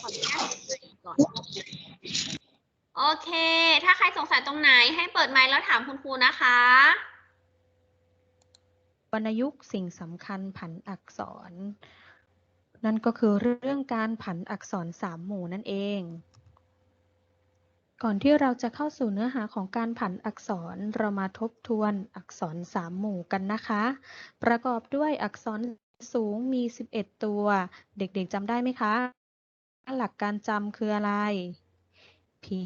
ขออนุญาตเปิดก่อน โอเค ถ้าใครสงสัยตรงไหนให้เปิดไมค์แล้วถามคุณครูนะคะ วรรณยุกต์สิ่งสำคัญผันอักษร นั่นก็คือเรื่องการผันอักษรสามหมู่นั่นเอง ก่อนที่เราจะเข้าสู่เนื้อหาของการผันอักษรเรามาทบทวนอักษรสามหมู่กันนะคะ ประกอบด้วยอักษรสูงมี 11 ตัว เด็กๆจำได้ไหมคะ หลักการจำคืออะไร ผี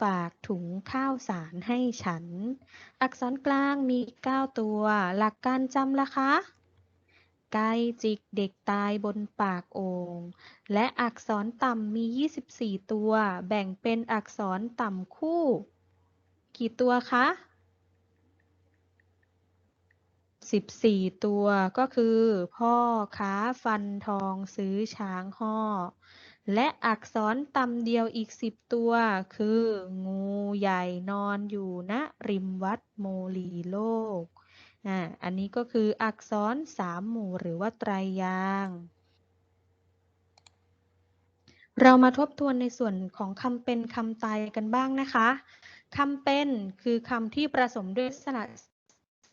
ฝากถุงข้าวสารให้ฉัน อักษรกลางมี 9 ตัว หลักการจำล่ะคะ ไก่จิกเด็กตายบนปากโอ่งและอักษรต่ำมี 24 ตัว แบ่งเป็นอักษรต่ำคู่ กี่ตัวคะ14 ตัวก็คือ พ่อค้าฟันทองซื้อช้างห่อ และอักษรตำเดียวอีก10ตัว คือ งูใหญ่นอนอยู่ณริมวัดโมลีโลกอ่าอันนี้ก็คืออักษรสามหมู่หรือว่าไตรยาง เรามาทบทวนในส่วนของคำเป็นคำตายกันบ้างนะคะคำเป็นคือคำที่ประสมด้วยสระ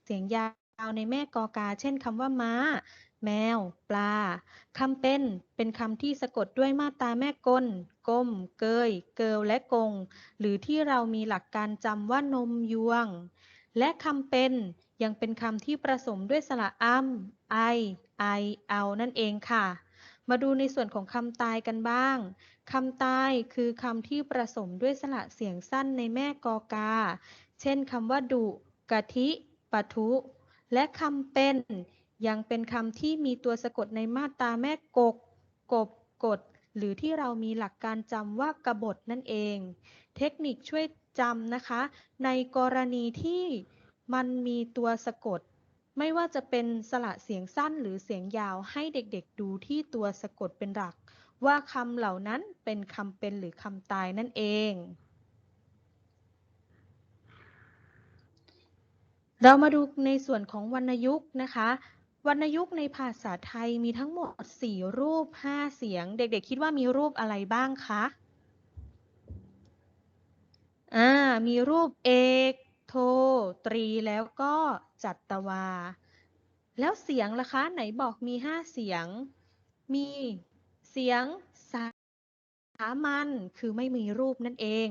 เสียงยาวในแม่กอกา เช่นคำว่าม้า แมว ปลา คำเป็น เป็นคำที่สะกดด้วยมาตราแม่กลก้ม เกย เกิลและกง หรือที่เรามีหลักการจำว่านมยวง และคำเป็นยังเป็นคำที่ประสมด้วยสระอ้ำไอ ไอ เอา นั่นเองค่ะ มาดูในส่วนของคำตายกันบ้าง คำตายคือคำที่ประสมด้วยสระเสียงสั้นในแม่กอกา เช่นคำว่าดุ กะทิ ปะทุ และคำเป็น ยังเป็นคำที่มีตัวสะกดในมาตราแม่กก กบ กด หรือที่เรามีหลักการจำว่ากบฏนั่นเอง เทคนิคช่วยจำนะคะ ในกรณีที่มันมีตัวสะกด ไม่ว่าจะเป็นสระเสียงสั้นหรือเสียงยาวให้เด็กๆดูที่ตัวสะกดเป็นหลัก ว่าคำเหล่านั้นเป็นคำเป็นหรือคำตายนั่นเองเรามาดูในส่วนของวรรณยุกต์นะคะ วรรณยุกต์ในภาษาไทยมีทั้งหมด 4 รูป 5 เสียง เด็กๆ คิดว่ามีรูปอะไรบ้างคะ อ่า มีรูปเอก โท ตรี แล้วก็จัตวา แล้วเสียงล่ะคะ ไหนบอกมี 5 เสียง มีเสียงสามัญ คือไม่มีรูปนั่นเอง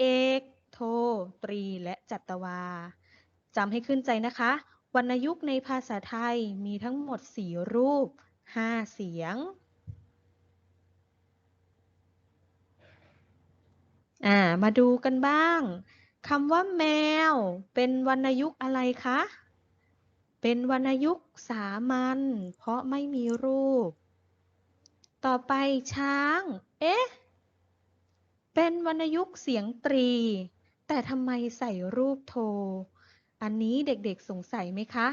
เอก โท ตรี และจัตวาจำให้ขึ้นใจนะคะ วรรณยุกต์ในภาษาไทยมีทั้งหมด 4 รูป 5 เสียงอ่ามาดูกันบ้างคำว่าแมว เป็นวรรณยุกต์อะไรคะ เป็นวรรณยุกต์สามัญเพราะไม่มีรูป ต่อไปช้าง เอ๊ะ เป็นวรรณยุกต์เสียงตรี แต่ทำไมใส่รูปโท อันนี้เด็กๆสงสัยไหมคะ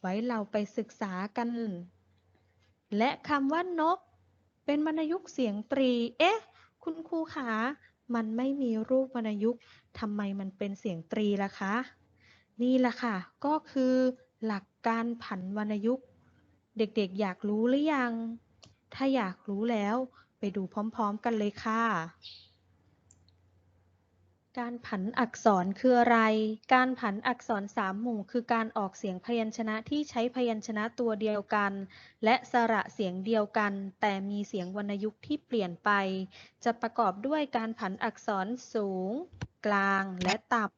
ไว้เราไปศึกษากัน และคำว่านก เป็นวรรณยุกต์เสียงตรี เอ๊ะ คุณครูคะมันไม่มีรูปวรรณยุกต์ทำไมมันเป็นเสียงตรีล่ะคะ นี่แหละค่ะ ก็คือหลักการผันวรรณยุกต์ เด็กๆอยากรู้หรือยัง ถ้าอยากรู้แล้วไปดูพร้อมๆกันเลยค่ะ การผันอักษรคืออะไร การผันอักษรสามหมู่คือการออกเสียงพยัญชนะที่ใช้พยัญชนะตัวเดียวกัน และสระเสียงเดียวกัน แต่มีเสียงวรรณยุกต์ที่เปลี่ยนไป จะประกอบด้วยการผันอักษรสูง กลางและต่ำ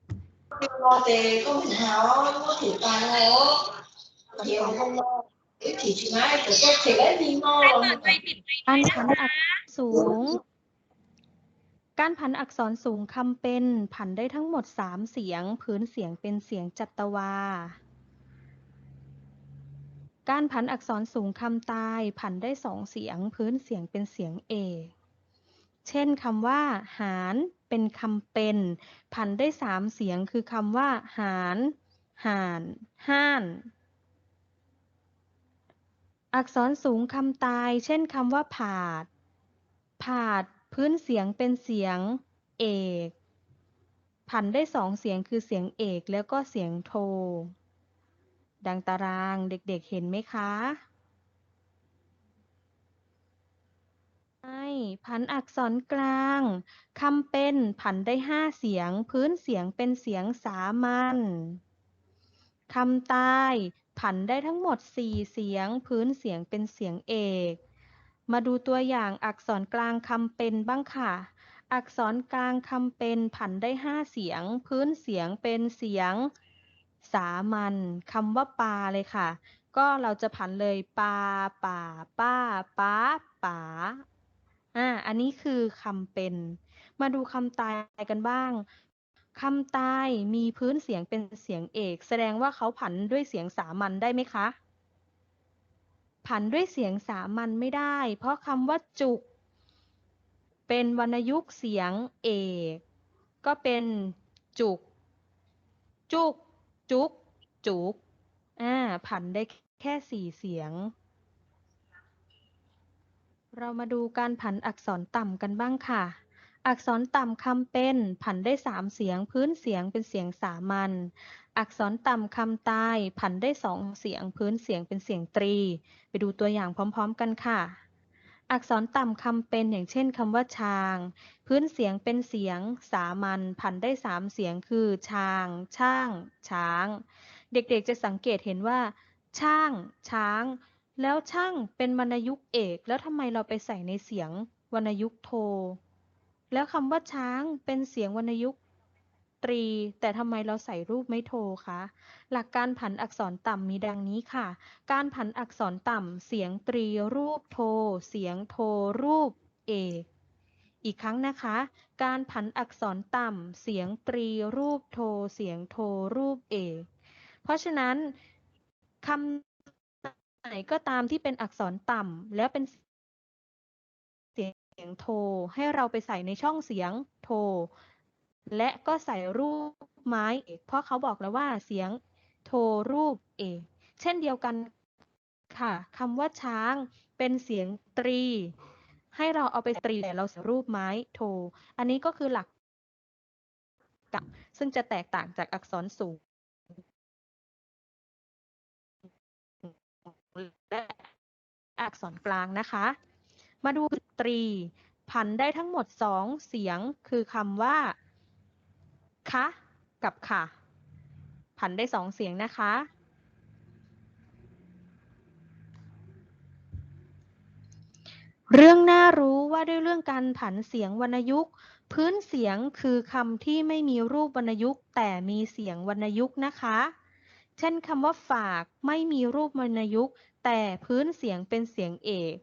lo thì con thịt hào có thịt tài này ó nhiều không lo cái thịt chị nói của con thì lấy đi ใคร ngon เปิดไมค์ปิดไมค์การผันอักษรสูง การผันอักษรสูงคำเป็น ผันได้ทั้งหมด 3 เสียง พื้นเสียงเป็นเสียงจัตวา การผันอักษรสูงคำตาย ผันได้สองเสียง พื้นเสียงเป็นเสียงเอกเช่นคำว่า หารเป็นคำเป็น ผันได้สามเสียงคือคำว่า หารห่านห้าน อักษรสูงคำตาย เช่นคำว่าผาด ผาด พื้นเสียงเป็นเสียงเอก ผันได้สองเสียงคือเสียงเอกแล้วก็เสียงโท ดังตารางเด็กๆเห็นไหมคะผันอักษรกลางคำเป็นผันได้ห้าเสียง พื้นเสียงเป็นเสียงสามัญคำตายผันได้ทั้งหมดสี่เสียง พื้นเสียงเป็นเสียงเอก มาดูตัวอย่างอักษรกลางคำเป็นบ้างค่ะ อักษรกลางคำเป็นผันได้ห้าเสียง พื้นเสียงเป็นเสียงสามัญคำว่าปลาเลยค่ะ ก็เราจะผันเลยปลาป่าป้าป้าป๋าอ่าอันนี้คือคำเป็น มาดูคำตายกันบ้างคำตายมีพื้นเสียงเป็นเสียงเอก แสดงว่าเขาผันด้วยเสียงสามัญได้ไหมคะ ผันด้วยเสียงสามัญไม่ได้ เพราะคำว่าจุก เป็นวรรณยุกต์เสียงเอก ก็เป็นจุก จุก จุก จุกอ่าผันได้แค่สี่เสียง เรามาดูการผันอักษรต่ำกันบ้างค่ะ อักษรต่ำคำเป็นผันได้สามเสียง พื้นเสียงเป็นเสียงสามัญ อักษรต่ำคำตาย ผันได้สองเสียง พื้นเสียงเป็นเสียงตรี ไปดูตัวอย่างพร้อมๆกันค่ะ อักษรต่ำคำเป็นอย่างเช่นคำว่าช้าง พื้นเสียงเป็นเสียง สามัญผันได้สามเสียงคือช้าง ช่าง ช้าง เด็กๆจะสังเกตเห็นว่า ช่าง ช้าง แล้วช่างเป็นวรรณยุกต์เอก แล้วทำไมเราไปใส่ในเสียงวรรณยุกต์โท แล้วคำว่าช้างเป็นเสียงวรรณยุกต์ตรี แต่ทำไมเราใส่รูปไม่โทคะ หลักการผันอักษรต่ำมีดังนี้ค่ะ การผันอักษรต่ำเสียงตรีรูปโท เสียงโทรูปเอกอีกครั้งนะคะ การผันอักษรต่ำเสียงตรีรูปโท เสียงโทรูปเอกเพราะฉะนั้นคำไหนก็ตามที่เป็นอักษรต่ำแล้วเป็นเสียงียงโทให้เราไปใส่ในช่องเสียงโทและก็ใส่รูปไม้เอกเพราะเขาบอกแล้วว่าเสียงโทรูปเอกเช่นเดียวกันค่ะคำว่าช้างเป็นเสียงตรี ให้เราเอาไปตรีแต่เราใส่รูปไม้โท อันนี้ก็คือหลักกับซึ่งจะแตกต่างจากอักษรสูงและอักษรกลางนะคะ มาดูตรี ผันได้ทั้งหมดสองเสียง คือคำว่า คะ กับค่ะ ผันได้สองเสียงนะคะ เรื่องน่ารู้ว่าด้วยเรื่องการผันเสียงวรรณยุกต์ พื้นเสียงคือคำที่ไม่มีรูปวรรณยุกต์ แต่มีเสียงวรรณยุกต์นะคะ เช่นคำว่าฝากไม่มีรูปวรรณยุกต์ แต่พื้นเสียงเป็นเสียงเอก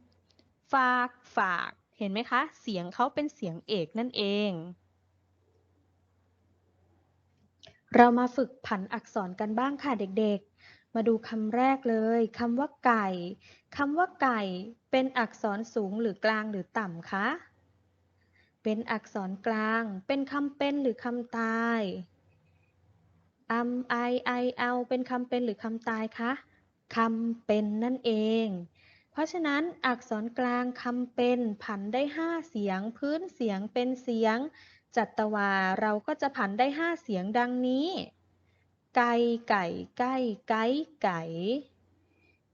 ฝากฝาก เห็นไหมคะ เสียงเขาเป็นเสียงเอกนั่นเอง เรามาฝึกผันอักษรกันบ้างค่ะเด็กๆ มาดูคำแรกเลยคำว่าไก่คำว่าไก่ เป็นอักษรสูงหรือกลางหรือต่ำคะ เป็นอักษรกลาง เป็นคำเป็นหรือคำตายอัมไอไอเอาเป็นคำเป็นหรือคำตายคะคำเป็นนั่นเอง เพราะฉะนั้นอักษรกลางคำเป็นผันได้ห้าเสียง พื้นเสียงเป็นเสียง จัตวาเราก็จะผันได้ห้าเสียงดังนี้ ไก่ไก่ไก่ไก่ไก่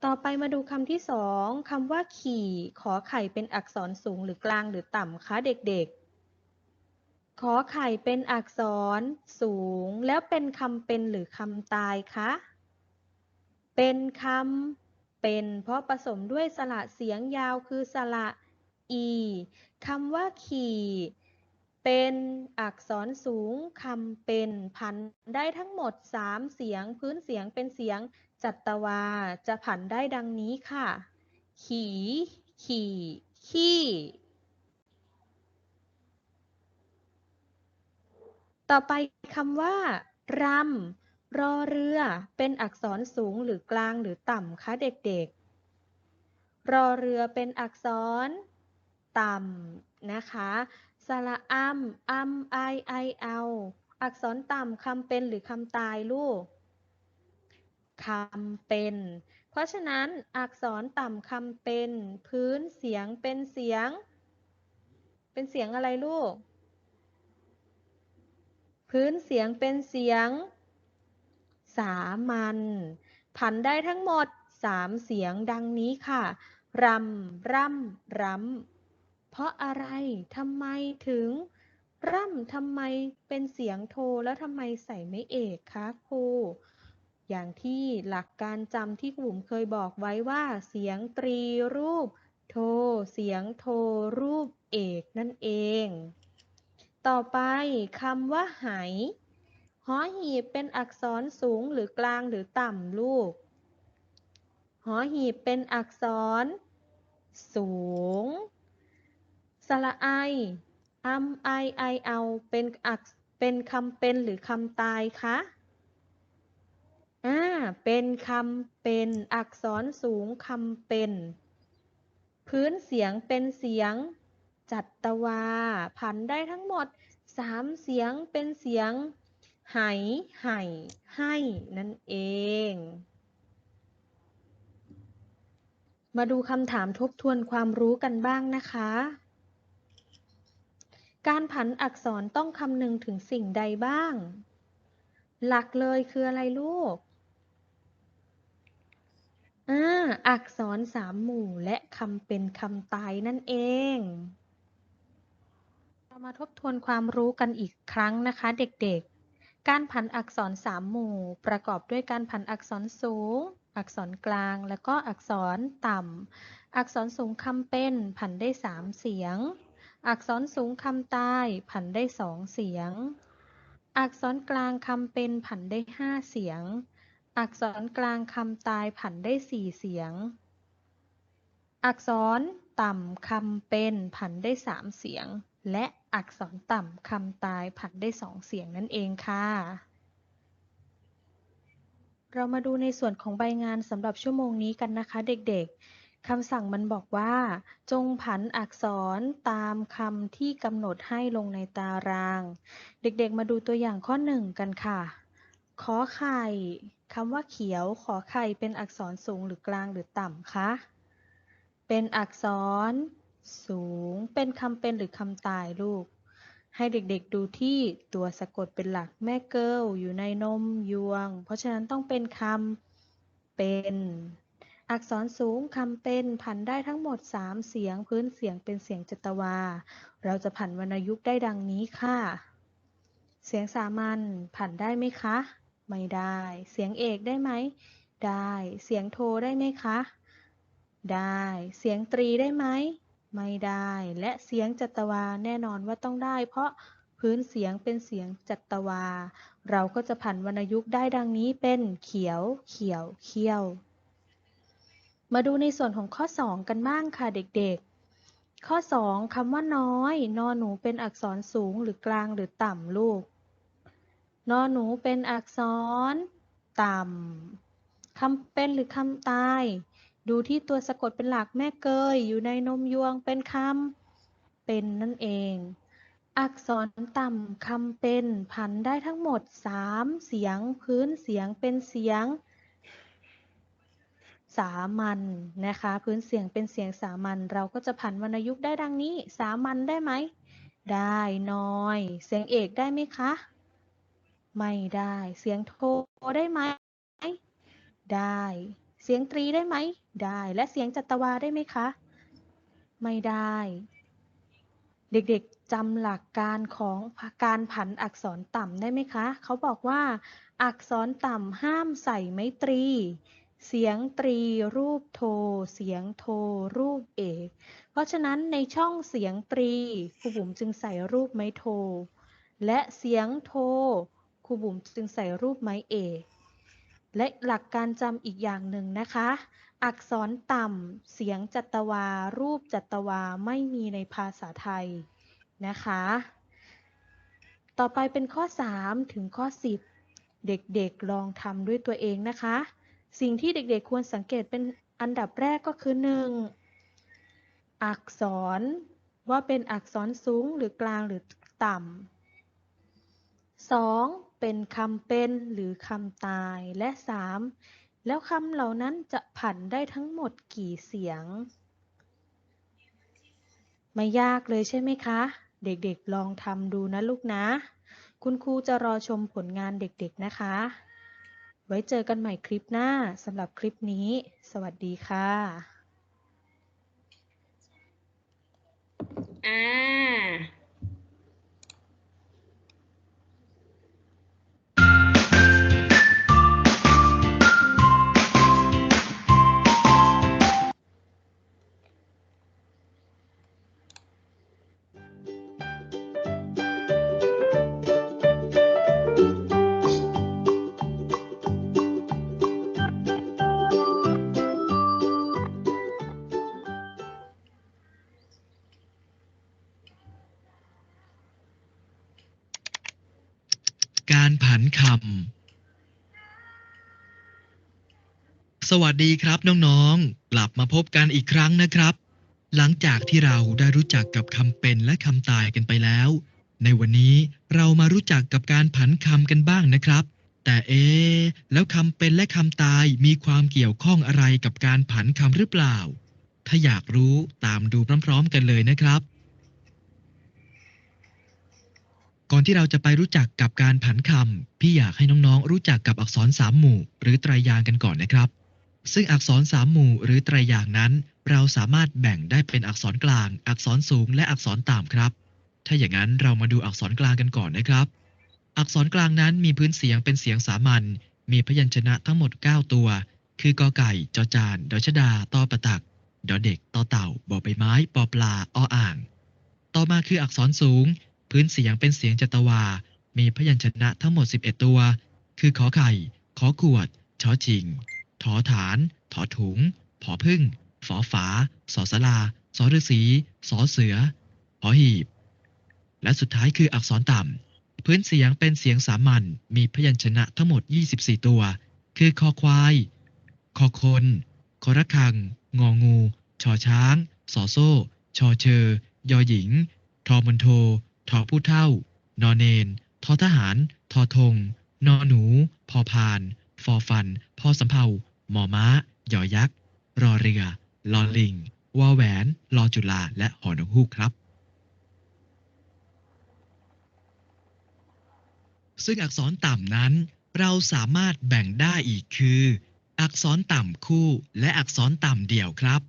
ต่อไปมาดูคำที่สองคำว่าขี่ ขอไข่เป็นอักษรสูงหรือกลางหรือต่ำคะเด็กๆ ขอไข่เป็นอักษรสูง แล้วเป็นคำเป็นหรือคำตายคะ เป็นคำ เป็นเพราะผสมด้วยสระเสียงยาวคือสระอีคำว่าขี่ เป็นอักษรสูงคำเป็นผันได้ทั้งหมด 3 เสียง พื้นเสียงเป็นเสียงจัตวา จะผันได้ดังนี้ค่ะ ขี่ ขี่ ขี้ ต่อไปคำว่ารำ รอเรือเป็นอักษรสูงหรือกลางหรือต่ำคะเด็กๆ รอเรือเป็นอักษรต่ำนะคะสระอัมอัมไอไอเอาอักษรต่ำคำเป็นหรือคำตายลูกคำเป็น เพราะฉะนั้นอักษรต่ำคำเป็น พื้นเสียงเป็นเสียง เป็นเสียงอะไรลูก พื้นเสียงเป็นเสียง สามัญผันได้ทั้งหมด3เสียงดังนี้ค่ะรำร่ำรำเพราะอะไรทำไมถึง ร่ำทำไมเป็นเสียงโทแล้วทำไมใส่ไม่เอกคะครูอย่างที่หลักการจำที่ครูบุ๋มเคยบอกไว้ว่า เสียงตรีรูป โท เสียงโทรูปเอกนั่นเอง ต่อไปคำว่าไห หอหีบเป็นอักษรสูงหรือกลางหรือต่ำลูก หอหีบเป็นอักษร สูง สระไออัมไอไอเอาเป็นอักเป็นคำเป็นหรือคำตายคะ อ่า เป็นคำเป็นอักษรสูงคำเป็น พื้นเสียงเป็นเสียงจัตตวา ผันได้ทั้งหมดสามเสียงเป็นเสียง ไหไห่ให้นั่นเอง มาดูคำถามทบทวนความรู้กันบ้างนะคะ การผันอักษรต้องคำนึงถึงสิ่งใดบ้าง หลักเลยคืออะไรลูกอ่าอักษรสามหมู่และคำเป็นคำตายนั่นเองเรามาทบทวนความรู้กันอีกครั้งนะคะเด็กๆ การผันอักษรสามหมู่ ประกอบด้วยการผันอักษรสูง อักษรกลาง และก็อักษรต่ำ อักษรสูงคำเป็นผันได้สามเสียง อักษรสูงคำตายผันได้สองเสียง อักษรกลางคำเป็นผันได้ห้าเสียง อักษรกลางคำตายผันได้สี่เสียง อักษรต่ำคำเป็นผันได้สามเสียง และ อักษรต่ำคำตายผันได้สองเสียงนั่นเองค่ะ เรามาดูในส่วนของใบงานสำหรับชั่วโมงนี้กันนะคะเด็กๆคำสั่งมันบอกว่า จงผันอักษรตามคำที่กำหนดให้ลงในตาราง เด็กๆ มาดูตัวอย่างข้อหนึ่งกันค่ะ ขอไข่คำว่าเขียวขอไข่เป็นอักษรสูงหรือกลางหรือต่ำคะ เป็นอักษร สูง เป็นคำเป็นหรือคำตายลูก ให้เด็กๆดูที่ตัวสะกดเป็นหลักแม่เกิลอยู่ในนมยวง เพราะฉะนั้นต้องเป็นคำเป็น อักษรสูงคำเป็นผันได้ทั้งหมด 3 เสียง พื้นเสียงเป็นเสียงจัตวา เราจะผันวรรณยุกต์ได้ดังนี้ค่ะ เสียงสามัญผันได้ไหมคะ ไม่ได้ เสียงเอกได้ไหมได้ เสียงโทได้ไหมคะ ได้ เสียงตรีได้ไหม ไม่ได้ และเสียงจัตวาแน่นอนว่าต้องได้ เพราะพื้นเสียงเป็นเสียงจัตวา เราก็จะผันวรรณยุกต์ได้ดังนี้เป็นเขียว เขียว เขี้ยว มาดูในส่วนของข้อ 2 กันบ้างค่ะเด็กๆ ข้อ 2คำว่าน้อย นอหนูเป็นอักษรสูงหรือกลางหรือต่ำลูก นอหนูเป็นอักษร ต่ำคำเป็นหรือคำตาย ดูที่ตัวสะกดเป็นหลักแม่เกยอยู่ในนมยวงเป็นคำเป็นนั่นเอง อักษรต่ำคำเป็นผันได้ทั้งหมด3เสียงพื้นเสียงเป็นเสียง สามัญนะคะ พื้นเสียงเป็นเสียงสามัญเราก็จะผันวรรณยุกต์ได้ดังนี้ สามัญได้ไหมได้น้อย เสียงเอกได้ไหมคะ ไม่ได้ เสียงโทได้ไหมได้ เสียงตรีได้ไหม ได้และเสียงจัตวาได้ไหมคะ ไม่ได้ เด็กๆจำหลักการของการผันอักษรต่ำได้ไหมคะ เขาบอกว่า อักษรต่ำห้ามใส่ไม้ตรี เสียงตรีรูปโท เสียงโท รูปเอก เพราะฉะนั้นในช่องเสียงตรีครูบุ๋มจึงใส่รูปไม้โท และเสียงโทครูบุ๋มจึงใส่รูปไม้เอกและหลักการจำอีกอย่างหนึ่งนะคะ อักษรต่ำ เสียงจัตวา รูปจัตวา ไม่มีในภาษาไทยนะคะ ต่อไปเป็นข้อ 3 ถึงข้อ 10 เด็กๆลองทำด้วยตัวเองนะคะ สิ่งที่เด็กๆควรสังเกตเป็นอันดับแรกก็คือ 1. อักษร ว่าเป็นอักษรสูงหรือกลางหรือต่ำ 2. เป็นคำเป็นหรือคำตายและ 3. แล้วคำเหล่านั้นจะผันได้ทั้งหมดกี่เสียง ไม่ยากเลยใช่ไหมคะ เด็กๆลองทำดูนะลูกนะ คุณครูจะรอชมผลงานเด็กๆนะคะ ไว้เจอกันใหม่คลิปหน้าสำหรับคลิปนี้ สวัสดีค่ะอ่า สวัสดีครับน้องๆ กลับมาพบกันอีกครั้งนะครับ หลังจากที่เราได้รู้จักกับคำเป็นและคำตายกันไปแล้ว ในวันนี้เรามารู้จักกับการผันคำกันบ้างนะครับ แต่เอ๊แล้วคำเป็นและคำตายมีความเกี่ยวข้องอะไรกับการผันคำหรือเปล่า ถ้าอยากรู้ตามดูพร้อมๆกันเลยนะครับ ก่อนที่เราจะไปรู้จักกับการผันคำพี่อยากให้น้องๆ รู้จักกับอักษรสามหมู่ หรือไตรยางค์กันก่อนนะครับ ซึ่งอักษรสามหมู่หรือไตรยางนั้น เราสามารถแบ่งได้เป็นอักษรกลาง อักษรสูง และอักษรต่ำครับ ถ้าอย่างนั้นเรามาดูอักษรกลางกันก่อนนะครับ อักษรกลางนั้นมีพื้นเสียงเป็นเสียงสามัญ มีพยัญชนะทั้งหมด 9 ตัว คือกอไก่ จอจาน ดอชดาตอประตัก ดอเด็ก ตอเต่า บอใบไม้ ปอปลา ออ่าง ต่อมาคืออักษรสูง พื้นเสียงเป็นเสียงจัตวา มีพยัญชนะทั้งหมด 11 ตัว คือขอไข่ ขอขวด ชอชิง ถอฐาน ถอถุง ผอพึ่งฝอฝาสอสลาสอฤษีสอเสือหอหีบ และสุดท้ายคืออักษรต่ำ พื้นเสียงเป็นเสียงสามัญ มีพยัญชนะทั้งหมด 24 ตัว คือคอควาย คอคน คอระคัง งองู ชอช้าง สอโซ่ ชอเชอ ยอหญิง ทอมันโท ทอผู้เท่า นอนเนน ทอทหาร ทอธง นอหนู พอพาน ฟอฟัน พอสำเภา มอม้า ยอยักษ์ รอเรือ ลอลิง วอแหวน ลอจุลา และหอนกฮูกครับ ซึ่งอักษรต่ำนั้น เราสามารถแบ่งได้อีกคือ อักษรต่ำคู่และอักษรต่ำเดี่ยวครับ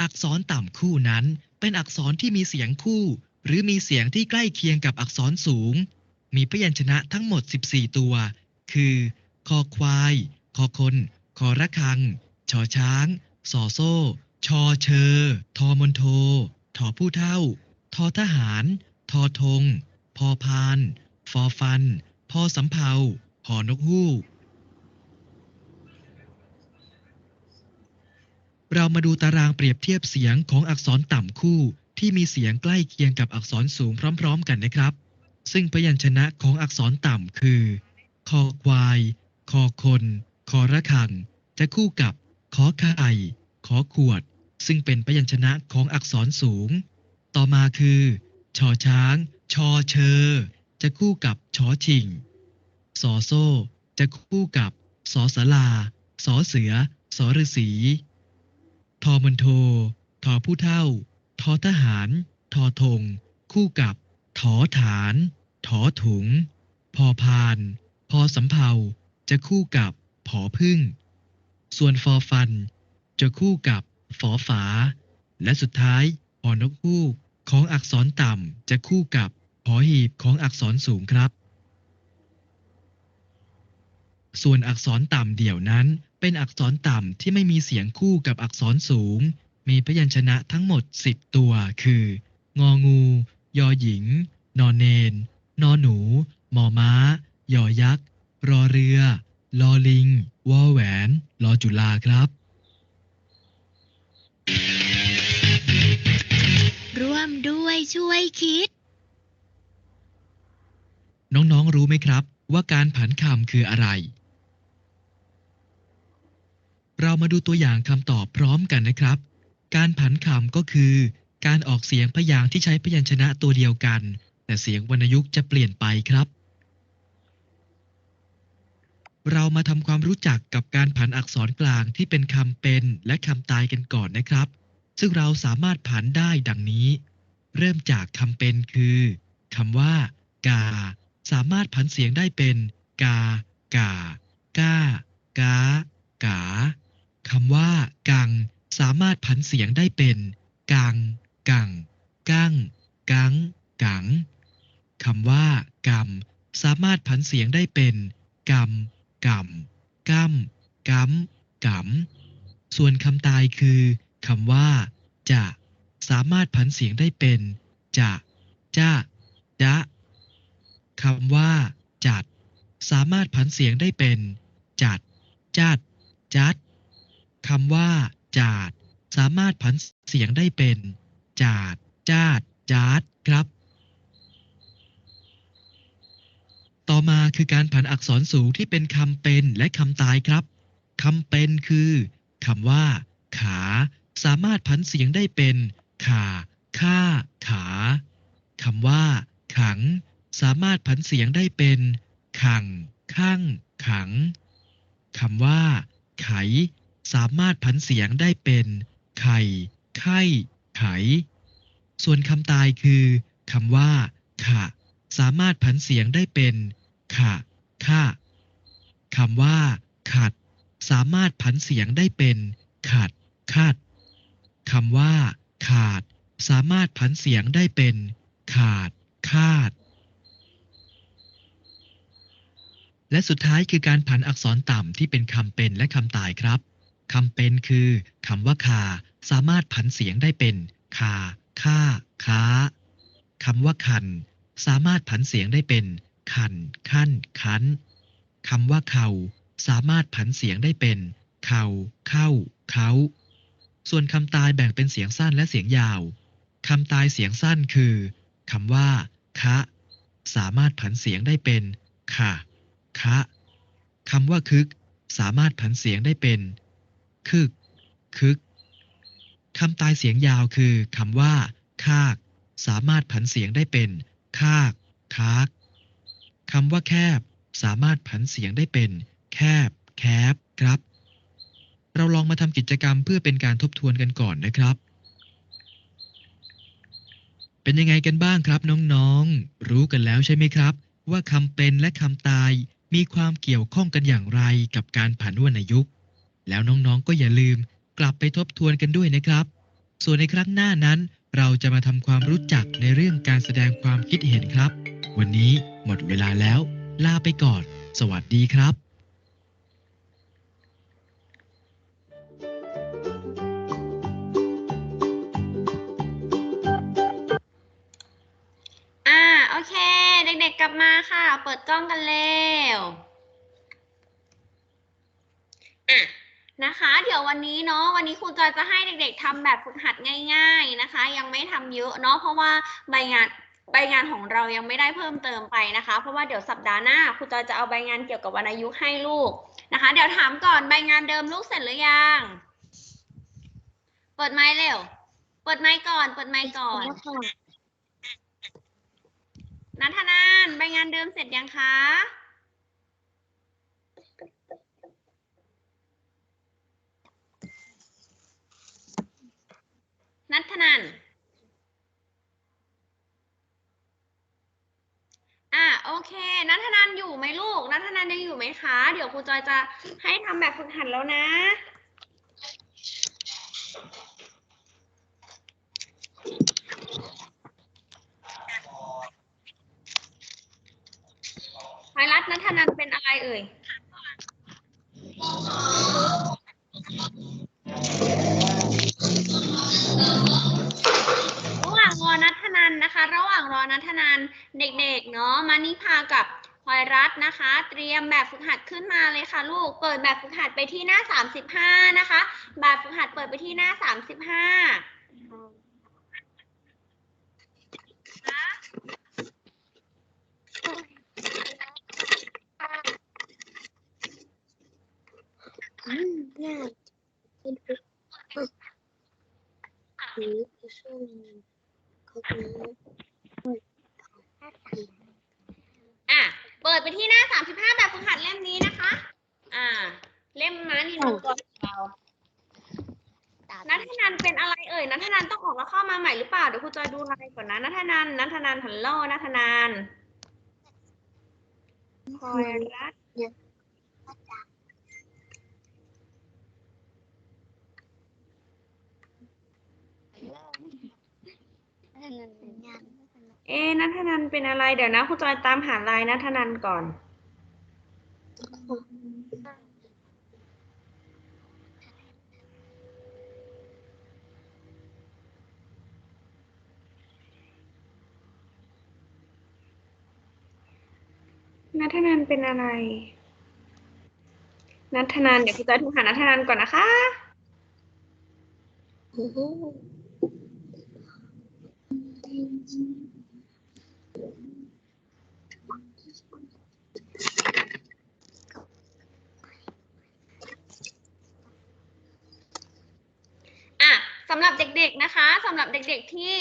อักษรต่ำคู่นั้นเป็นอักษรที่มีเสียงคู่ หรือมีเสียงที่ใกล้เคียงกับอักษรสูง มีพยัญชนะทั้งหมด 14 ตัว คือ คอควาย คอคน คอระคัง ชอช้าง สอโซ่ ชอเชอ ทอมนโท ทอผู้เท่า ทอทหาร ทอธง พอพาน ฟอฟัน พอสำเภาหอนกฮูก เรามาดูตารางเปรียบเทียบเสียงของอักษรต่ำคู่ที่มีเสียงใกล้เคียงกับอักษรสูงพร้อม ๆ กันนะครับ ซึ่งพยัญชนะของอักษรต่ำคือ คอควาย คอคน คอระคัง จะคู่กับ ขอไข่ขอขวด ซึ่งเป็นพยัญชนะของอักษรสูง ต่อมาคือชอช้าง ชอเชอ จะคู่กับชอชิงสอโซ่ จะคู่กับสอสลาสอเสือสอฤษีทอมันโททอผู้เท่า ทอทหาร ทอธง คู่กับ ถอฐาน ถอถุง พอพาน พอสำเภา จะคู่กับ ผอพึ่ง ส่วนฟอฟัน จะคู่กับฝอฝา และสุดท้ายหอนกฮูกของอักษรต่ำจะคู่กับหอหีบของอักษรสูงครับ ส่วนอักษรต่ำเดี่ยวนั้น เป็นอักษรต่ำที่ไม่มีเสียงคู่กับอักษรสูง มีพยัญชนะทั้งหมด 10 ตัว คือ งองู ยอหญิง นอนเนน นอหนู มอม้า ยอยักษ์ นคำคืออะไร เรามาดูตัวอย่างคำตอบพร้อมกันนะครับ การผันคำก็คือ การออกเสียงพยางค์ที่ใช้พยัญชนะตัวเดียวกัน แต่เสียงวรรณยุกต์จะเปลี่ยนไปครับ เรามาทำความรู้จักกับการผันอักษรกลางที่เป็นคำเป็นและคำตายกันก่อนนะครับ ซึ่งเราสามารถผันได้ดังนี้ เริ่มจากคำเป็นคือคำว่า กาสามารถผันเสียงได้เป็น กากาก้ากากาคำว่า กัง สามารถผันเสียงได้เป็น กัง กัง กั้งกัง กังคำว่ากรรมสามารถผันเสียงได้เป็นกรรมกรรมกัมกัมกัมส่วนคำตายคือคำว่า จะ สามารถผันเสียงได้เป็น จะ จะ จะคำว่า จัด สามารถผันเสียงได้เป็น จัด จัด จัดคำว่า จาด สามารถผันเสียงได้เป็น จาด จาด จาด ครับ ต่อมาคือการผันอักษรสูงที่เป็นคำเป็นและคำตายครับคำเป็นคือคำว่า ขา สามารถผันเสียงได้เป็น ขาค่า ขาคำว่า ขัง สามารถผันเสียงได้เป็น ขัง ข้าง ขังคำว่า ไข สามารถผันเสียงได้เป็น ไข่ ไข่ไข ส่วนคำตายคือคำว่า ขะ สามารถผันเสียงได้เป็น ขะค่าคำว่า ขัด สามารถผันเสียงได้เป็น ขัดคาดคำว่า ขาด สามารถผันเสียงได้เป็น ขาด คาด และสุดท้ายคือการผันอักษรต่ำที่เป็นคำเป็นและคำตายครับคำเป็นคือคำว่าคา สามารถผันเสียงได้เป็นคาค่าค้าคำว่าคัน สามารถผันเสียงได้เป็น คัน ขั้น คันคำว่าเข่าสามารถผันเสียงได้เป็น เข่าเข้า เขา ส่วนคำตายแบ่งเป็นเสียงสั้นและเสียงยาวคำตายเสียงสั้นคือคำว่า คะ สามารถผันเสียงได้เป็น ค่ะ คะคำว่าคึก สามารถผันเสียงได้เป็น คึก คึกคำตายเสียงยาวคือคำว่า คาก สามารถผันเสียงได้เป็น คาก คากคำว่าแคบ สามารถผันเสียงได้เป็น แคบ แคบครับ เราลองมาทำกิจกรรมเพื่อเป็นการทบทวนกันก่อนนะครับ เป็นยังไงกันบ้างครับน้องๆ รู้กันแล้วใช่ไหมครับ ว่าคำเป็นและคำตาย มีความเกี่ยวข้องกันอย่างไรกับการผ่านวรรณยุกต์ แล้วน้องๆก็อย่าลืมกลับไปทบทวนกันด้วยนะครับ ส่วนในครั้งหน้านั้น เราจะมาทำความรู้จักในเรื่องการแสดงความคิดเห็นครับ วันนี้หมดเวลาแล้ว ลาไปก่อน สวัสดีครับ ลับมาค่ะ เปิดกล้องกันเร็วอะนะคะ เดี๋ยววันนี้เนาะวันนี้ครูจอยจะให้เด็ก ๆทำแบบฝึกหัดง่าย ๆนะคะ ยังไม่ทำเยอะเนาะเพราะว่าใบงานใบงานของเรายังไม่ได้เพิ่มเติมไปนะคะ เพราะว่าเดี๋ยวสัปดาห์หน้าครูจอยจะเอาใบงานเกี่ยวกับวรรณยุกต์ให้ลูกนะคะ เดี๋ยวถามก่อนใบงานเดิมลูกเสร็จหรือยังเปิดไมค์เร็ว เปิดไมค์ก่อน เปิดไมค์ก่อน นัทนานใบงานเดิมเสร็จยังคะ นัทนันอะโอเค นัทนันอยู่ไหมลูก นัทนันยังอยู่ไหมคะ เดี๋ยวครูจอยจะให้ทำแบบฝึกหัดแล้วนะ เตรียมแบบฝึกหัดขึ้นมาเลยค่ะลูก เปิดแบบฝึกหัดไปที่หน้า 35 นะคะ แบบฝึกหัดเปิดไปที่หน้า 35อะ เปิดไปที่หน้า 35 แบบฝึกหัดเล่มนี้นะคะ อ่า เล่มม้านินมังกรของเรา นัทนันเป็นอะไรเอ่ย นัทนันต้องออกแล้วเข้ามาใหม่หรือเปล่า เดี๋ยวครูจอยดูไลน์ก่อ นัทนันนัทนันฮัลโหลนัทนันพลอยรัตน์เอ๊นัทนันเป็นอะไรเดี๋ยวนะครูจอยตามหาลายนัทนันก่อน นัทนันเป็นอะไร นัทนันเดี๋ยวครูจอยโทรหานัทนันก่อนนะคะอะสำหรับเด็กๆนะคะสำหรับเด็กๆที่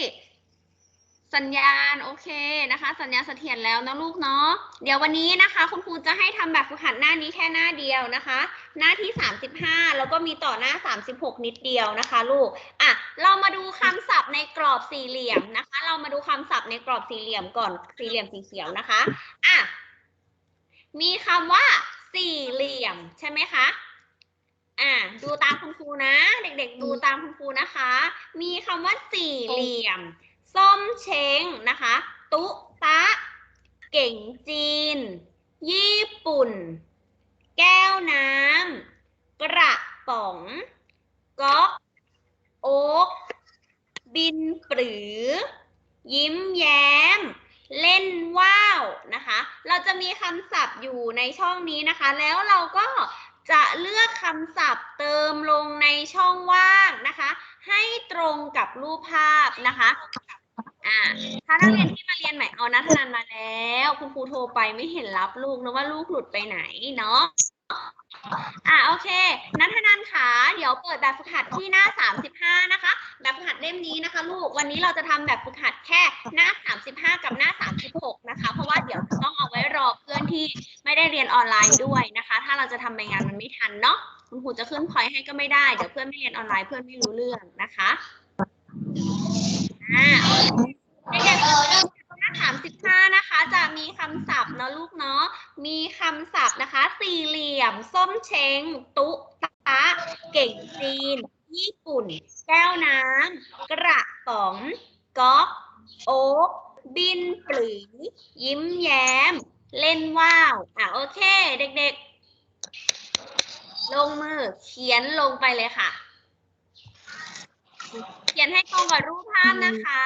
สัญญาณโอเคนะคะ สัญญาณเสถียรแล้วนะลูกเนาะเดี๋ยววันนี้นะคะ คุณครูจะให้ทำแบบฝึกหัดหน้านี้แค่หน้าเดียวนะคะ หน้าที่ 35 แล้วก็มีต่อหน้า 36 นิดเดียวนะคะ ลูกอะเรามาดูคำศัพท์ในกรอบสี่เหลี่ยมนะคะ เรามาดูคำศัพท์ในกรอบสี่เหลี่ยมก่อนสี่เหลี่ยมสีเขียวนะคะอะมีคำว่าสี่เหลี่ยมใช่ไหมคะอ่าดูตามคุณครูนะ เด็ก ๆ ดูตามคุณครูนะคะ มีคำว่าสี่เหลี่ยม ส้มเช้งนะคะ ตุ๊ตะ เก่งจีน ญี่ปุ่น แก้วน้ำ กระป๋อง ก๊อก โอ๊ก บินปรือ ยิ้มแย้ม เล่นว่าวนะคะ เราจะมีคำศัพท์อยู่ในช่องนี้นะคะ แล้วเราก็จะเลือกคำศัพท์เติมลงในช่องว่างนะคะ ให้ตรงกับรูปภาพนะคะ อ่าถ้านักเรียนที่มาเรียนใหม่เอานัทนันมาแล้ว คุณครูโทรไปไม่เห็นรับลูกนะว่าลูกหลุดไปไหนเนาะอ่าโอเค นัทนันค่ะเดี๋ยวเปิดแบบฝึกหัดที่หน้า 35 นะคะ แบบฝึกหัดเล่มนี้นะคะ ลูกวันนี้เราจะทำแบบฝึกหัดแค่หน้า 35 กับหน้า 36 นะคะ เพราะว่าเดี๋ยวจะต้องเอาไว้รอเพื่อนที่ไม่ได้เรียนออนไลน์ด้วยนะคะ ถ้าเราจะทำใบงานมันไม่ทันเนาะคุณครูจะขึ้นพอยให้ก็ไม่ได้เดี๋ยวเพื่อนไม่เรียนออนไลน์เพื่อนไม่รู้เรื่องนะคะ เด็กๆหน้าสามสิบห้านะคะ จะมีคำศัพท์เนาะลูกเนาะ มีคำศัพท์นะคะ สี่เหลี่ยม ส้มเช้ง ตุ๊ตะ เก่งจีน ญี่ปุ่น แก้วน้ำ กระป๋อง ก๊อกโอ๊กบินปลือยิ้มแย้ม เล่นว่าว อะโอเค เด็กๆ ลงมือเขียนลงไปเลยค่ะ ขียนให้ตรงกับรูปภาพนะคะ